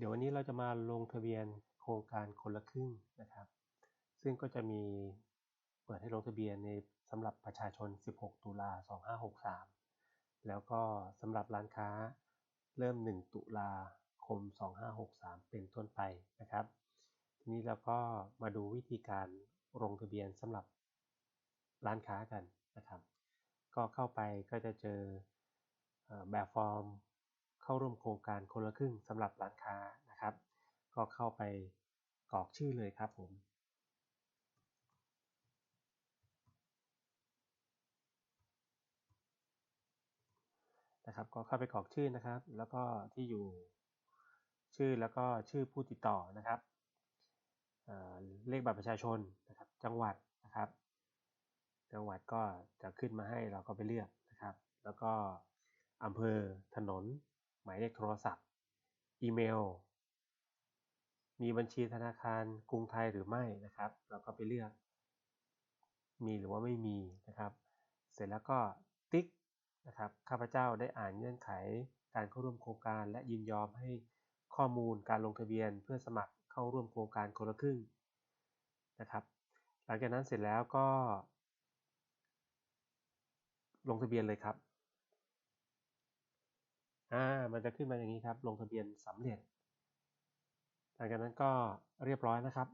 เดี๋ยววันนี้เราจะมาลงทะเบียนโครงการคนละครึ่งนะครับ ซึ่งก็จะมีเปิดให้ลงทะเบียนในสำหรับประชาชน 16 ตุลา 2563 แล้วก็สำหรับร้านค้าเริ่ม 1 ตุลาคม 2563 เป็นต้นไปนะครับ ทีนี้เราก็มาดูวิธีการลงทะเบียนสำหรับร้านค้ากันนะครับ ก็เข้าไปก็จะเจอแบบฟอร์ม เข้าร่วมโครงการคนละครึ่งสำหรับร้านค้านะครับ ก็เข้าไปกรอกชื่อเลยครับผมนะครับก็เข้าไปกรอกชื่อนะครับ แล้วก็ที่อยู่ชื่อแล้วก็ชื่อผู้ติดต่อนะครับเลขบัตรประชาชนนะครับจังหวัดนะครับ จังหวัดก็จะขึ้นมาให้เราก็ไปเลือกนะครับ แล้วก็อำเภอถนน หมายเลขโทรศัพท์ อีเมล มีบัญชีธนาคารกรุงไทยหรือไม่นะครับ เราก็ไปเลือก มีหรือว่าไม่มีนะครับ เสร็จแล้วก็ติ๊กนะครับข้าพเจ้าได้อ่านเงื่อนไขการเข้าร่วมโครงการ และยินยอมให้ข้อมูลการลงทะเบียนเพื่อสมัครเข้าร่วมโครงการคนละครึ่งนะครับ หลังจากนั้นเสร็จแล้วก็ ลงทะเบียนเลยครับ อ่ามันจะขึ้นมาอย่างนี้ครับ ลงทะเบียนสำเร็จหลังจากนั้นก็เรียบร้อยนะครับ